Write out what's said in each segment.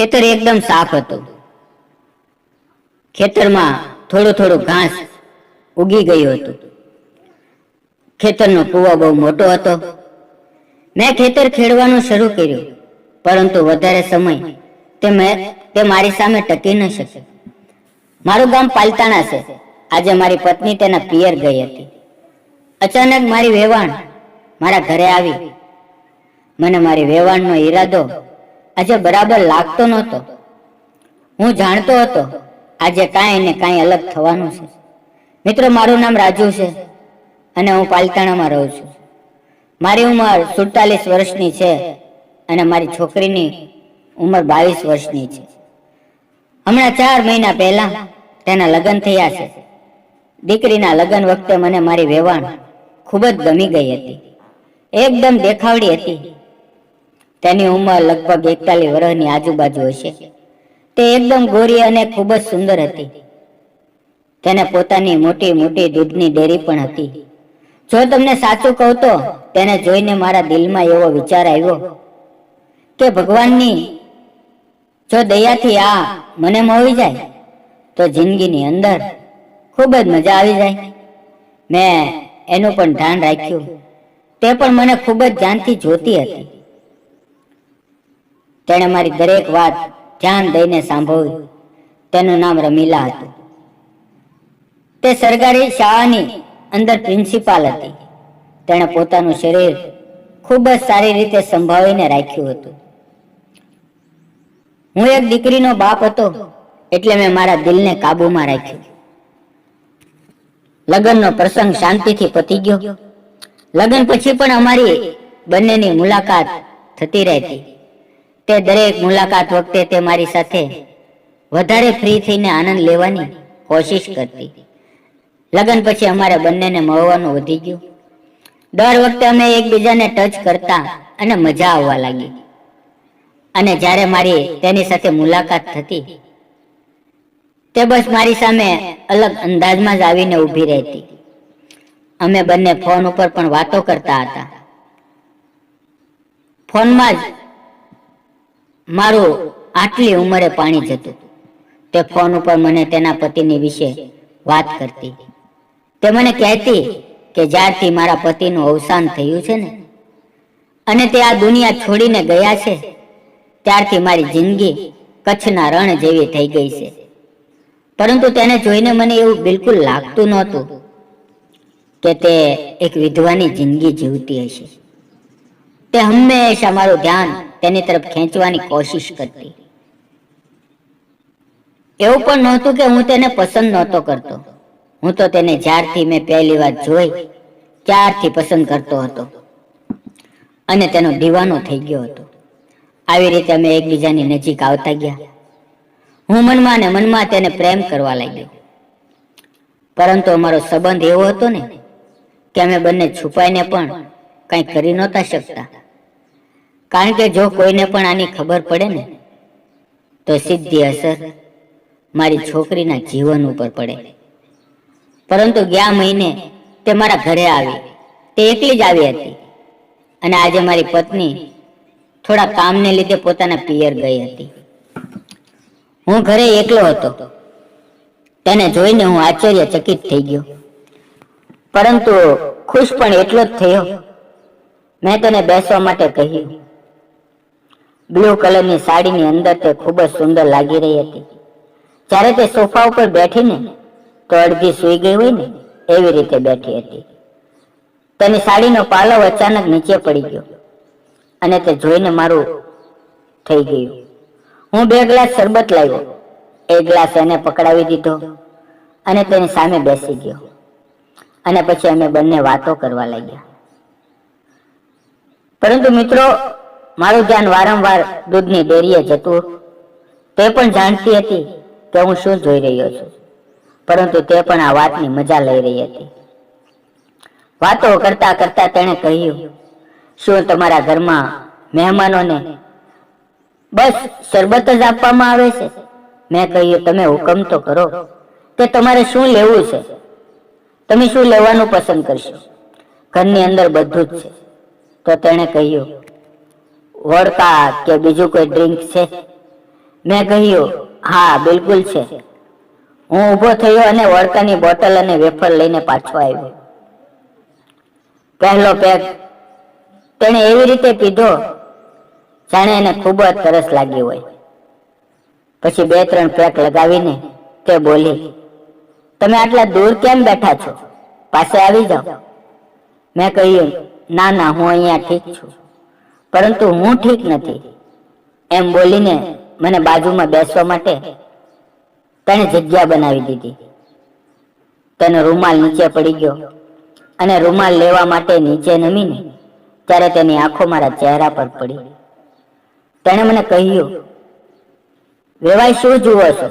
ખેતર એકદમ સાફ હતું. ખેતરમાં થોડું થોડું ઘાસ ઉગી ગયું હતું. ખેતરનો કૂવો બહુ મોટો હતો. મેં ખેતર ખેડવાનું શરૂ કર્યું, પરંતુ વધારે સમય તે મેં તે મારી સામે ટકી ન શકે મારું ગામ પાલતાણા છે. આજે મારી પત્ની તેના પિયર ગઈ હતી. અચાનક મારી વેવાણ મારા ઘરે આવી. મને મારી વેવાણનો ઈરાદો આજે બરાબર લાગતો નહોતો. હું જાણતો હતો, આજે કાંઈ ને કાંઈ અલગ થવાનું છે. મિત્રો, મારું નામ રાજુ છે અને હું પાલતાણામાં રહું છું. મારી ઉંમર સુડતાલીસ વર્ષની છે અને મારી છોકરીની ઉંમર બાવીસ વર્ષની છે. હમણાં ચાર મહિના પહેલા તેના લગ્ન થયા છે. દીકરીના લગ્ન વખતે મને મારી વેવાણ ખૂબ જ ગમી ગઈ હતી. એકદમ દેખાવડી હતી. તેની ઉંમર લગભગ એકતાલીસ વર્ષની આજુબાજુ હશે. તે એકદમ ગોરી અને ખૂબ જ સુંદર હતી. તેને પોતાની મોટી મોટી દૂધની ડેરી પણ હતી. જો તમને સાચું કહું તો તેને જોઈને મારા દિલમાં એવો વિચાર આવ્યો કે ભગવાનની જો દયાથી આ મને મળી જાય, તો જિંદગીની અંદર ખૂબ જ મજા આવી જાય. મેં એનું પણ ધ્યાન રાખ્યું. તે પણ મને ખૂબ જ ધ્યાનથી જોતી હતી. તેણે મારી દરેક વાત ધ્યાન દઈને સાંભળવી તેનું નામ રમીલા હતું. તે સરકારી શાળાની અંદર પ્રિન્સિપાલ હતી. તેણે પોતાનું શરીર ખૂબ જ સારી રીતે સંભાળીને રાખ્યું હતું. હું એક દીકરીનો બાપ હતો એટલે મેં મારા દિલને કાબૂમાં રાખ્યું. લગ્નનો પ્રસંગ શાંતિથી પતી ગયો. લગ્ન પછી પણ અમારી બંનેની મુલાકાત થતી રહેતી. તે દરેક મુલાકાત વખતે તે મારી સાથે વધારે ફ્રી થઈને આનંદ લેવાની કોશિશ કરતી. લગ્ન પછી અમારે બંનેને મળવાનું વધી ગયું. દર વખતે અમે એકબીજાને ટચ કરતા અને મજા આવવા લાગી. અને જ્યારે મારી તેની સાથે મુલાકાત થતી, તે બસ મારી સામે અલગ અંદાજમાં જ આવીને ઊભી રહેતી. અમે બંને ફોન ઉપર પણ વાતો કરતા હતા. ફોનમાં જ મારું આટલી ઉંમરે પાણી જતું તે ફોન ઉપર મને તેના પતિની વિશે વાત કરતી. તે મને કહેતી કે જ્યારથી મારા પતિનું અવસાન થયું છે ને, અને તે આ દુનિયા છોડીને ગયા છે, ત્યારથી મારી જિંદગી કચ્છના રણ જેવી થઈ ગઈ છે. પરંતુ તેને જોઈને મને એવું બિલકુલ લાગતું નહોતું કે તે એક વિધવાની જિંદગી જીવતી હશે. તે હંમેશા મારું ધ્યાન તેની તરફ ખેંચવાની કોશિશ કરતી. એવું પણ નહોતું કે હું તેને પસંદ નહોતો કરતો. હું તો તેને જ્યારથી મેં પહેલી વાર જોઈ, ત્યારથી પસંદ કરતો હતો. અને તેનો દીવાનો થઈ ગયો હતો. આવી રીતે અમે એકબીજાની નજીક આવતા ગયા. હું મનમાં ને મનમાં તેને પ્રેમ કરવા લાગ્યો. પરંતુ અમારો સંબંધ એવો હતો ને કે અમે બંને છુપાઈને પણ કંઈ કરી નહોતા શકતા. કારણ કે જો કોઈને પણ આની ખબર પડે ને, તો સીધી અસર મારી છોકરીના જીવન ઉપર પડે. પરંતુ ગયા મહિને તે મારા ઘરે આવી. તે એકલી જ આવી હતી. અને આજે મારી પત્ની થોડા કામને લીધે પોતાના પિયર ગઈ હતી. હું ઘરે એકલો હતો. તેને જોઈને હું આશ્ચર્યચકિત થઈ ગયો. પરંતુ ખુશ પણ એટલો જ થયો. મેં તેને બેસવા માટે કહ્યું બ્લુ કલરની સાડીની અંદર તે ખૂબ જ સુંદર લાગી રહી હતી. જ્યારે તે સોફા ઉપર બેઠીને તો અડધી સૂઈ ગઈ હોય ને, એવી રીતે બેઠી હતી. તેની સાડીનો પાલવ અચાનક નીચે પડી ગયો અને તે જોઈને મારું થઈ ગયું. હું બે ગ્લાસ શરબત લાવ્યો. એક ગ્લાસ એને પકડાવી દીધો અને તેની સામે બેસી ગયો. અને પછી અમે બંને વાતો કરવા લાગ્યા. પરંતુ મિત્રો મારું ધ્યાન વારંવાર દૂધની ડેરીએ જતું તે પણ જાણતી હતી કે હું શું જોઈ રહ્યો છું. પરંતુ તે પણ આ વાતની મજા લઈ રહી હતી. વાતો કરતા કરતા તેણે કહ્યું, શું તમારા ઘરમાં મહેમાનોને બસ શરબત જ આપવામાં આવે છે? મેં કહ્યું, તમે હુકમ તો કરો કે તમારે શું લેવું છે? તમે શું લેવાનું પસંદ કરશો? ઘરની અંદર બધું જ છે. તો તેણે કહ્યું વોડકા કે બીજું કોઈ ડ્રિંક છે? મેં કહ્યું, હા, બિલકુલ છે. હું ઊભો થયો અને વોડકાની બોટલ અને વેફર લઈને પાછો આવ્યો. પહેલો પેક તેણે એવી રીતે પીધો, જાણે એને ખૂબ જ તરસ લાગી હોય. પછી બે ત્રણ પેક લગાવીને તે બોલી, તમે આટલા દૂર કેમ બેઠા છો? પાસે આવી જાઓ. મેં કહ્યું, ના ના, હું અહીંયા ઠીક છું. પરંતુ હું ઠીક નથી. એમ બોલીને મને બાજુમાં બેસવા માટે તેણે જગ્યા બનાવી દીધી. તેનો રૂમાલ નીચે પડી ગયો અને રૂમાલ લેવા માટે નીચે નમીને ત્યારે તેની આંખો મારા ચહેરા પર પડી. તેણે મને કહ્યું વેવાય શું જુઓ છો?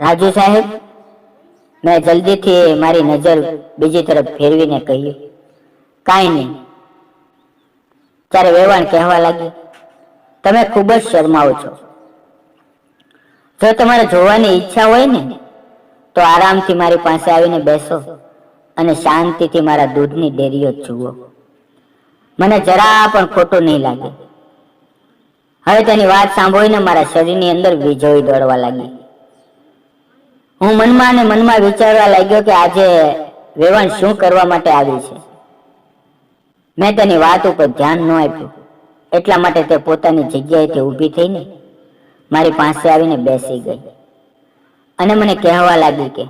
રાજુ સાહેબ? મેં જલ્દીથી મારી નજર બીજી તરફ ફેરવીને કહ્યું, કાંઈ નહીં. ત્યારે વેવાણ કહેવા લાગી, તમે ખૂબ જ શરમાવો છો. જો તમારે જોવાની ઈચ્છા હોય ને, તો આરામથી મારી પાસે આવીને બેસો અને શાંતિથી મારા દૂધની ડેરીઓ જુઓ. મને જરા પણ ખોટું નહીં લાગે. હવે તેની વાત સાંભળીને મારા શરીરની અંદર વીજળી દોડવા લાગી. હું મનમાં અને મનમાં વિચારવા લાગ્યો કે આજે વેવાણ શું કરવા માટે આવી છે? મેં તેની વાત ઉપર ધ્યાન ન આપ્યું. એટલા માટે તે પોતાની જગ્યાએથી ઊભી થઈને મારી પાસે આવીને બેસી ગઈ. અને મને કહેવા લાગી કે,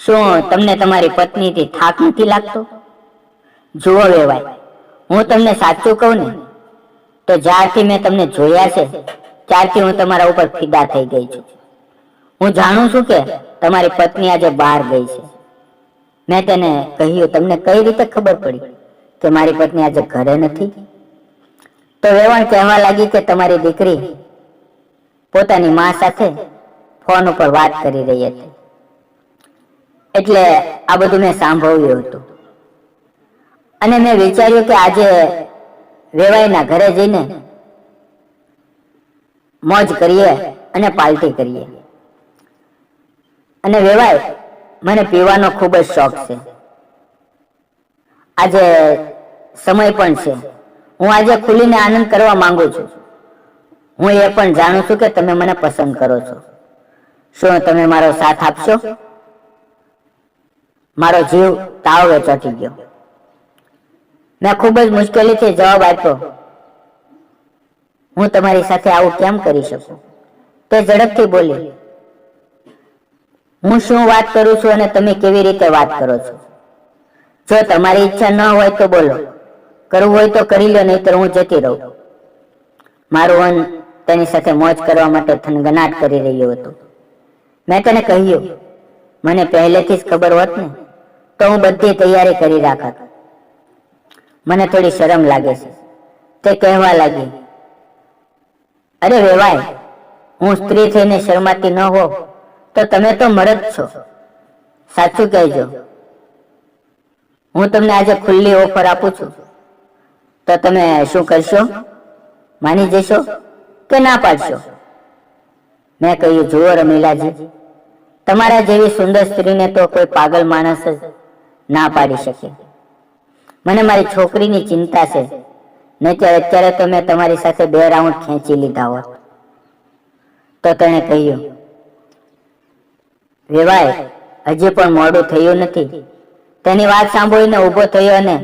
શું તમને તમારી પત્નીથી થાક નથી લાગતો? જુઓ વેવાય, હું તમને સાચું કહું ને, તો જ્યારથી મેં તમને જોયા છે, ત્યારથી હું તમારા ઉપર ફિદા થઈ ગઈ છું. હું જાણું છું કે તમારી પત્ની આજે બહાર ગઈ છે. મેં તેને કહ્યું, તમને કઈ રીતે ખબર પડી કે મારી પત્ની આજે ઘરે નથી? તો વેવણ કહેવા લાગી કે તમારી દીકરી પોતાની મા સાથે ફોન ઉપર વાત કરી રહી હતી. એટલે આ બધું મેં સાંભળ્યું હતું. અને મેં વિચાર્યું કે આજે વેવાઈના ઘરે જઈને મોજ કરીએ અને પાર્ટી કરીએ. અને વેવાય મને પીવાનો ખૂબ જ શોખ છે. આજે સમય પણ છે. હું આજે ખુલીને આનંદ કરવા માંગુ છું. હું એ પણ જાણું છું કે તમે મને પસંદ કરો છો. શું તમે મારો સાથ આપશો? મારો જીવ તાવે ચોટી ગયો. મેં ખૂબ જ મુશ્કેલીથી જવાબ આપ્યો. હું તમારી સાથે આવું કેમ કરી શકું? તે ઝડપથી બોલી. હું શું વાત કરું છું અને તમે કેવી રીતે વાત કરો છો? જો તમારી ઈચ્છા ન હોય તો બોલો. કરવું હોય તો કરી લો, નહીતર હું જતી રહું. મારું મન તેની સાથે મોજ કરવા માટે થનગનાટ કરી રહ્યું હતું. મેં તેને કહ્યું, મને પહેલેથી જ ખબર હોત ને, તો હું બધી તૈયારી કરી રાખત. મને થોડી શરમ લાગે છે. તે કહેવા લાગી, અરે વેવાય, હું સ્ત્રી થઈને શરમાતી ન હો તો તમે તો મરદ છો. સાચું કહેજો. હું તમને આજે ખુલ્લી ઓફર આપું છું. તો તમે શું કરશો? માની જશો કે ના પાડશો? મેં કહ્યું, જુઓ રમીલાજી, તમારા જેવી સુંદર સ્ત્રીને તો કોઈ પાગલ માણસ જ ના પાડી શકે. મને મારી છોકરીની ચિંતા છે. નહીતર અત્યારે તો મેં તમારી સાથે બે રાઉન્ડ ખેંચી લીધા હોત. તો તેણે કહ્યું વેવાય હજી પણ મોડું થયું નથી. તેની વાત સાંભળીને ઊભો થયો અને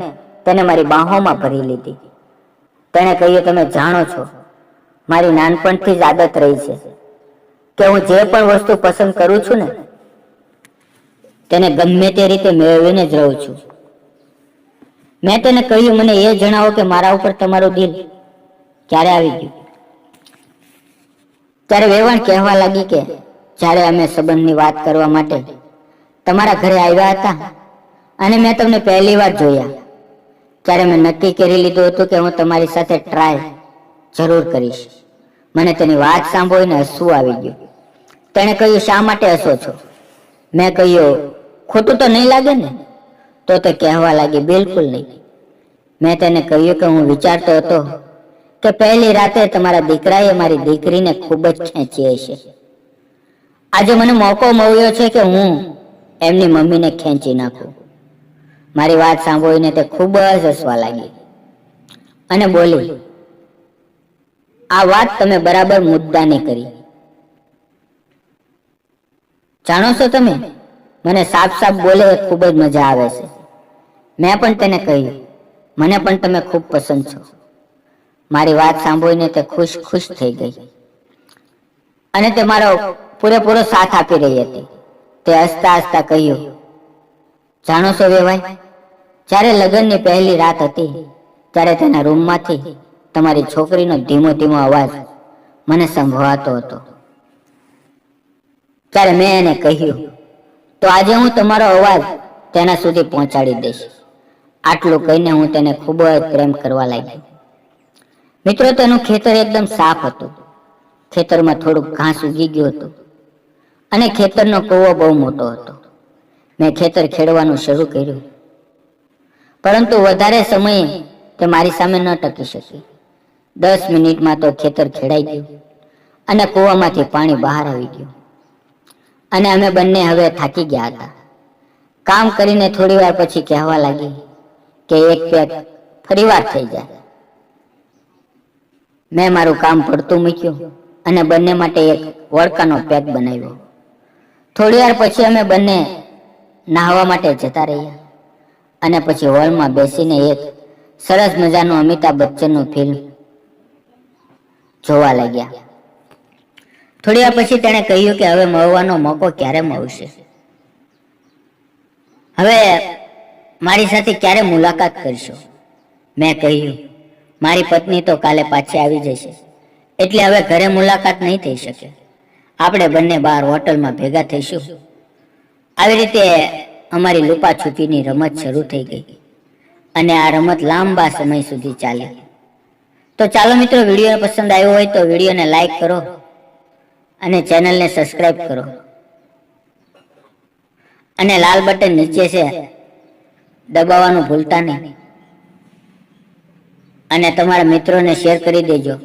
તેને મારી બાહોમાં ભરી લીધી. તેણે કહ્યું, તમે જાણો છો, મારી નાનપણથી જ આદત રહી છે કે હું જે પણ વસ્તુ પસંદ કરું છું ને, તેને ગમે તે રીતે મેળવીને જ રહું છું. મેં તેને કહ્યું, મને એ જણાવો કે મારા ઉપર તમારું દિલ ક્યારે આવી ગયું? ત્યારે વેવાણ કહેવા લાગી કે જ્યારે અમે સંબંધની વાત કરવા માટે તમારા ઘરે આવ્યા હતા અને મેં તમને પહેલી વાર જોયા, ત્યારે મેં નક્કી કરી લીધું હતું કે હું તમારી સાથે ટ્રાય જરૂર કરીશ. મને તેની વાત સાંભળીને હસવું આવી ગયું. તેણે કહ્યું, શા માટે હસો છો? મેં કહ્યું, ખોટું તો નહીં લાગે ને? તો તે કહેવા લાગી, બિલકુલ નહીં. મેં તેને કહ્યું કે હું વિચારતો હતો કે પહેલી રાતે તમારા દીકરાએ મારી દીકરીને ખૂબ જ ખેંચી હશે. આજે મને મોકો મળ્યો છે કે હું એમની મમ્મીને ખેંચી નાખું. મારી વાત સાંભળીને તે ખૂબ જ હસવા લાગી. અને બોલી, આ વાત તમે બરાબર મુદ્દાની કરી. જાણો છો તમે? મને સાફ સાફ બોલે ખૂબ જ મજા આવે છે. મેં પણ તેને કહ્યું, મને પણ તમે ખૂબ પસંદ છો. મારી વાત સાંભળીને તે ખુશ ખુશ થઈ ગઈ. અને તે મારો પૂરેપૂરો સાથ આપી રહી હતી. તે હસતા હસતા કહ્યું, જાણો છો વેવાય જ્યારે લગ્નની પહેલી રાત હતી, ત્યારે તેના રૂમમાંથી તમારી છોકરીનો ધીમો ધીમો અવાજ મને સંભળાતો હતો. ત્યારે મેં એને કહ્યું, તો આજે હું તમારો અવાજ તેના સુધી પહોંચાડી દઈશ. આટલું કહીને હું તેને ખૂબ જ પ્રેમ કરવા લાગી મિત્રો, તેનું ખેતર એકદમ સાફ હતું. ખેતરમાં થોડુંક ઘાસ ઉગી ગયું હતું. અને ખેતરનો કૂવો બહુ મોટો હતો. મેં ખેતર ખેડવાનું શરૂ કર્યું. પરંતુ વધારે સમયે તે મારી સામે ન ટકી શકી. દસ મિનિટમાં તો ખેતર ખેડાઈ ગયું અને કૂવામાંથી પાણી બહાર આવી ગયું. અને અમે બંને હવે થાકી ગયા હતા. કામ કરીને થોડી વાર પછી કહેવા લાગી કે એક પેક ફરીવાર થઈ જાય. મેં મારું કામ પડતું મૂક્યું અને બંને માટે એક વળકાનો પેક બનાવ્યો. થોડી વાર પછી અમે બંને નાહવા માટે જતા રહ્યા. અને પછી હોલમાં બેસીને એક સરસ મજાનું અમિતાભ બચ્ચનનું ફિલ્મ જોવા લાગ્યા. થોડી વાર પછી તેણે કહ્યું કે હવે મળવાનો મોકો ક્યારે મળશે? હવે મારી સાથે ક્યારે મુલાકાત કરશો? મેં કહ્યું, મારી પત્ની તો કાલે પાછી આવી જશે. એટલે હવે ઘરે મુલાકાત નહીં થઈ શકે. આપણે બંને બહાર હોટલમાં ભેગા થઈશું. આવી રીતે અમારી લુપાછુપીની રમત શરૂ થઈ ગઈ અને આ રમત લાંબા સમય સુધી ચાલી. તો ચાલો મિત્રો, વીડિયો પસંદ આવ્યો હોય તો વિડીયોને લાઈક કરો અને ચેનલને સબસ્ક્રાઈબ કરો. અને લાલ બટન નીચે છે, દબાવવાનું ભૂલતા નહીં. અને તમારા મિત્રોને શેર કરી દેજો.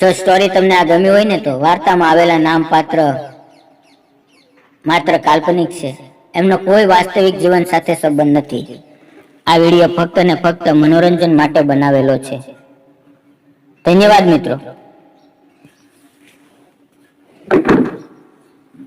જો સ્ટોરી તમને આ ગમી હોય ને તો વાર્તામાં આવેલા નામ પાત્ર માત્ર કાલ્પનિક છે. એમનો કોઈ વાસ્તવિક જીવન સાથે સંબંધ નથી. આ વીડિયો ફક્ત ને ફક્ત મનોરંજન માટે બનાવેલો છે. ધન્યવાદ મિત્રો.